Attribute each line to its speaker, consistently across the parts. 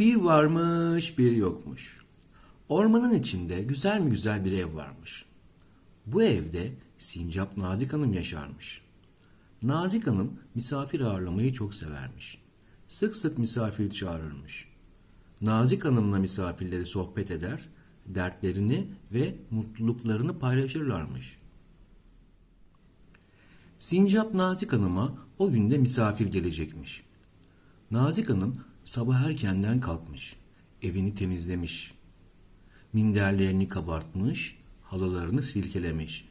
Speaker 1: Bir varmış bir yokmuş. Ormanın içinde güzel mi güzel bir ev varmış. Bu evde Sincap Nazik Hanım yaşarmış. Nazik Hanım misafir ağırlamayı çok severmiş. Sık sık misafir çağırırmış. Nazik Hanım'la misafirleri sohbet eder, dertlerini ve mutluluklarını paylaşırlarmış. Sincap Nazik Hanım'a o günde misafir gelecekmiş. Nazik Hanım sabah erkenden kalkmış, evini temizlemiş, minderlerini kabartmış, halılarını silkelemiş.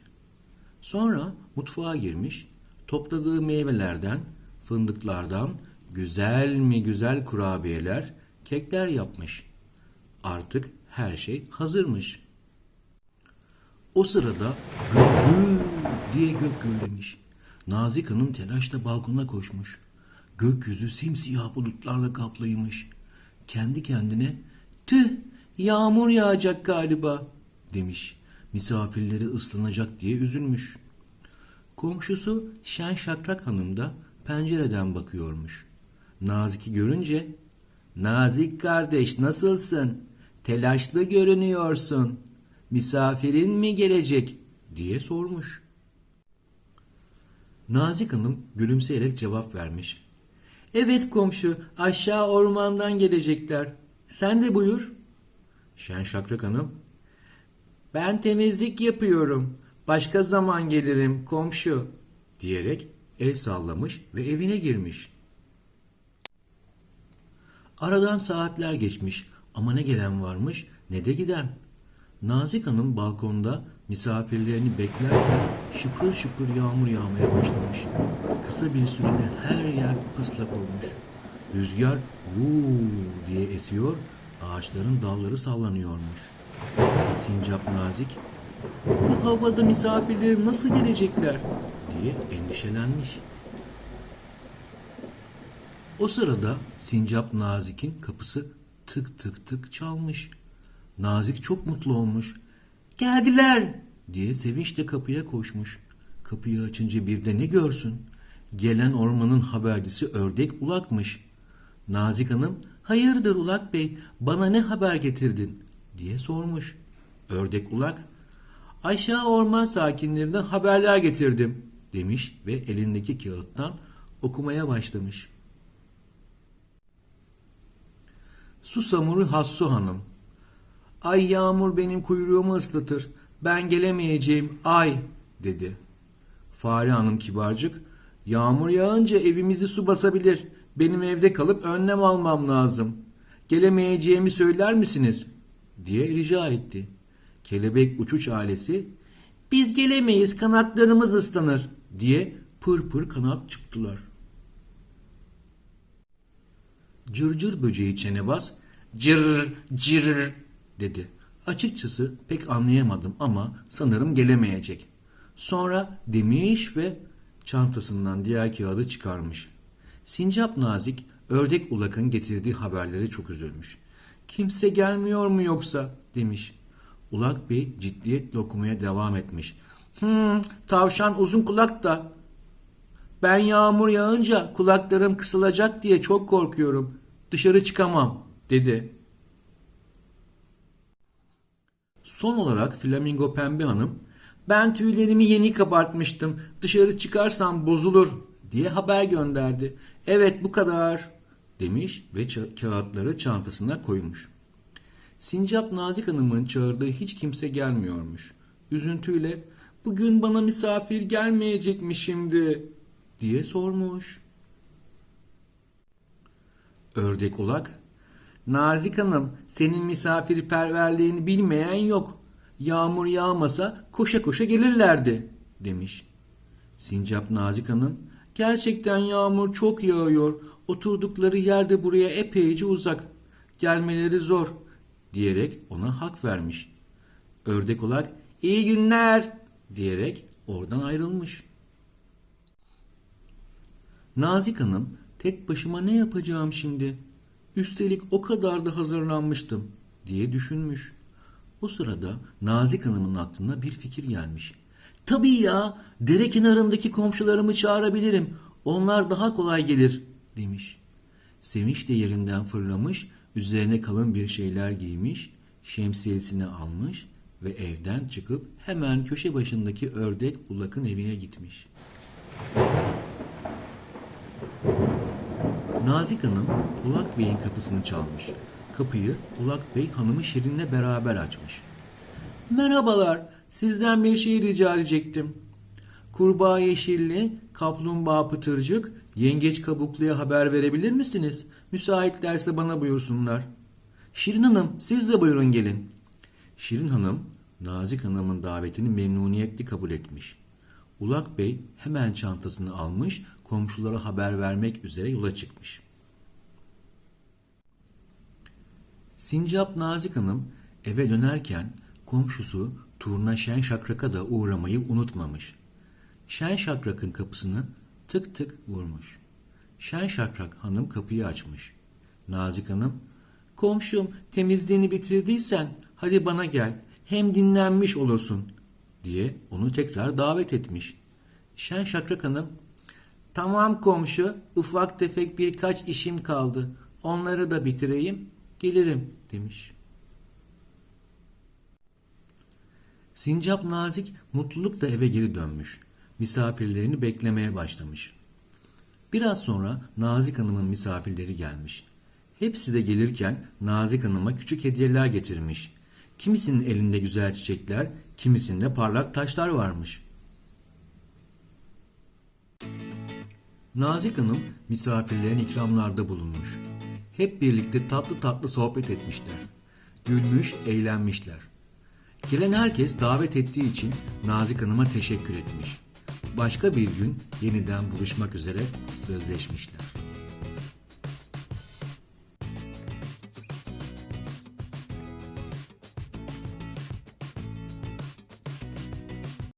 Speaker 1: Sonra mutfağa girmiş, topladığı meyvelerden, fındıklardan güzel mi güzel kurabiyeler, kekler yapmış. Artık her şey hazırmış. O sırada gül diye gök gürlemiş. Nazik Hanım telaşla balkona koşmuş. Gökyüzü simsiyah bulutlarla kaplıymış. Kendi kendine tüh yağmur yağacak galiba demiş. Misafirleri ıslanacak diye üzülmüş. Komşusu Şen Şakrak Hanım da pencereden bakıyormuş. Nazik'i görünce Nazik kardeş nasılsın? Telaşlı görünüyorsun. Misafirin mi gelecek? diye sormuş. Nazik Hanım gülümseyerek cevap vermiş. Evet komşu aşağı ormandan gelecekler. Sen de buyur. Şen Şakrak Hanım. Ben temizlik yapıyorum. Başka zaman gelirim komşu diyerek el sallamış ve evine girmiş. Aradan saatler geçmiş ama ne gelen varmış ne de giden. Nazik Hanım balkonda misafirlerini beklerken şıpır şıpır yağmur yağmaya başlamış. Kısa bir sürede her yer ıslak olmuş. Rüzgar vuu diye esiyor, ağaçların dalları sallanıyormuş. Sincap Nazik, bu havada misafirlerim nasıl gelecekler diye endişelenmiş. O sırada Sincap Nazik'in kapısı tık tık tık çalmış. Nazik çok mutlu olmuş. Geldiler diye sevinçle kapıya koşmuş. Kapıyı açınca bir de ne görsün? Gelen ormanın habercisi ördek ulakmış. Nazik Hanım, hayırdır ulak bey bana ne haber getirdin diye sormuş. Ördek ulak, aşağı orman sakinlerinden haberler getirdim demiş ve elindeki kağıttan okumaya başlamış. Susamuru Hassu Hanım. Ay yağmur benim kuyruğumu ıslatır. Ben gelemeyeceğim ay dedi. Fare Hanım kibarcık. Yağmur yağınca evimizi su basabilir. Benim evde kalıp önlem almam lazım. Gelemeyeceğimi söyler misiniz? diye rica etti. Kelebek uçuş ailesi biz gelemeyiz kanatlarımız ıslanır diye pır pır kanat çıktılar. Cırcır böceği çenebaz cır cır dedi. Açıkçası pek anlayamadım ama sanırım gelemeyecek. Sonra demiş ve çantasından diğer kağıdı çıkarmış. Sincap Nazik ördek ulakın getirdiği haberleri çok üzülmüş. Kimse gelmiyor mu yoksa demiş. Ulak Bey ciddiyetle okumaya devam etmiş. Hmm, tavşan uzun kulak da. Ben yağmur yağınca kulaklarım kısılacak diye çok korkuyorum. Dışarı çıkamam dedi. Son olarak Flamingo Pembe Hanım, ben tüylerimi yeni kabartmıştım, dışarı çıkarsam bozulur diye haber gönderdi. Evet bu kadar demiş ve kağıtları çantasına koymuş. Sincap Nazik Hanım'ın çağırdığı hiç kimse gelmiyormuş. Üzüntüyle bugün bana misafir gelmeyecek mi şimdi diye sormuş. Ördek ulak Nazik Hanım senin misafirperverliğini bilmeyen yok. Yağmur yağmasa koşa koşa gelirlerdi demiş. Sincap Nazik Hanım gerçekten yağmur çok yağıyor. Oturdukları yerde buraya epeyce uzak. Gelmeleri zor diyerek ona hak vermiş. Ördek ulak iyi günler diyerek oradan ayrılmış. Nazik Hanım tek başıma ne yapacağım şimdi? Üstelik o kadar da hazırlanmıştım diye düşünmüş. O sırada Nazik Hanım'ın aklına bir fikir gelmiş. Tabii ya dere kenarındaki komşularımı çağırabilirim. Onlar daha kolay gelir demiş. Sevinç de yerinden fırlamış üzerine kalın bir şeyler giymiş, şemsiyesini almış ve evden çıkıp hemen köşe başındaki ördek ulakın evine gitmiş. Nazik Hanım Ulak Bey'in kapısını çalmış. Kapıyı Ulak Bey hanımı Şirin'le beraber açmış. Merhabalar, sizden bir şey rica edecektim. Kurbağa yeşilli, kaplumbağa pıtırcık, yengeç kabukluya haber verebilir misiniz? Müsaitlerse bana buyursunlar. Şirin Hanım, siz de buyurun gelin. Şirin Hanım, Nazik Hanım'ın davetini memnuniyetle kabul etmiş. Ulak Bey hemen çantasını almış, komşulara haber vermek üzere yola çıkmış. Sincap Nazik Hanım eve dönerken komşusu Turna Şen Şakrak'a da uğramayı unutmamış. Şen Şakrak'ın kapısını tık tık vurmuş. Şen Şakrak hanım kapıyı açmış. Nazik Hanım, komşum temizliğini bitirdiysen hadi bana gel hem dinlenmiş olursun diye onu tekrar davet etmiş. Şen Şakrak Hanım, tamam komşu ufak tefek birkaç işim kaldı onları da bitireyim gelirim demiş. Sincap Nazik mutlulukla eve geri dönmüş. Misafirlerini beklemeye başlamış. Biraz sonra Nazik Hanım'ın misafirleri gelmiş. Hepsi de gelirken Nazik Hanım'a küçük hediyeler getirmiş. Kimisinin elinde güzel çiçekler, kimisinde parlak taşlar varmış. Nazik Hanım misafirlerine ikramlarda bulunmuş. Hep birlikte tatlı tatlı sohbet etmişler. Gülmüş, eğlenmişler. Gelen herkes davet ettiği için Nazik Hanım'a teşekkür etmiş. Başka bir gün yeniden buluşmak üzere sözleşmişler.